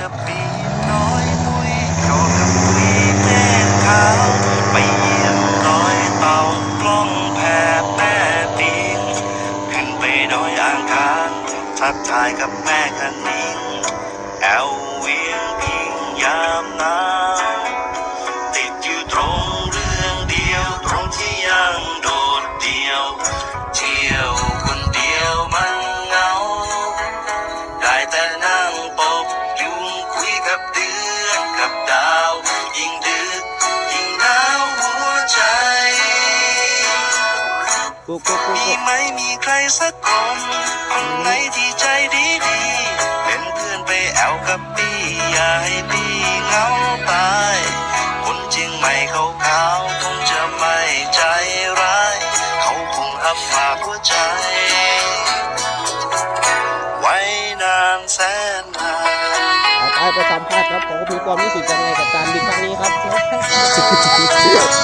จะปีนน้อยมุยโยกกับคุยแม่ขาวไปเยี่ยมดอยเต่ากล้องแพบแม่ปิงขึ้นไปดอยอ่างคางทักทายกับแม่คันนิงแอลวี กุ๊กกุ๊กกุ๊กมีกุ๊กไหมมีใครสักคนคนไหนที่ใจดีดีๆเป็นเพื่อนไปแอวกับพี่อย่าให้พี่เหงาตายคนเชียงใหม่เขาขาวคงจะไม่ใจร้ายเขาคงรับฝากหัวใจ ไว้นานแสนนานไปไปสัมภาษณ์ครับผมมีความรู้สึกยังไงกับการบินครั้งนี้ครับ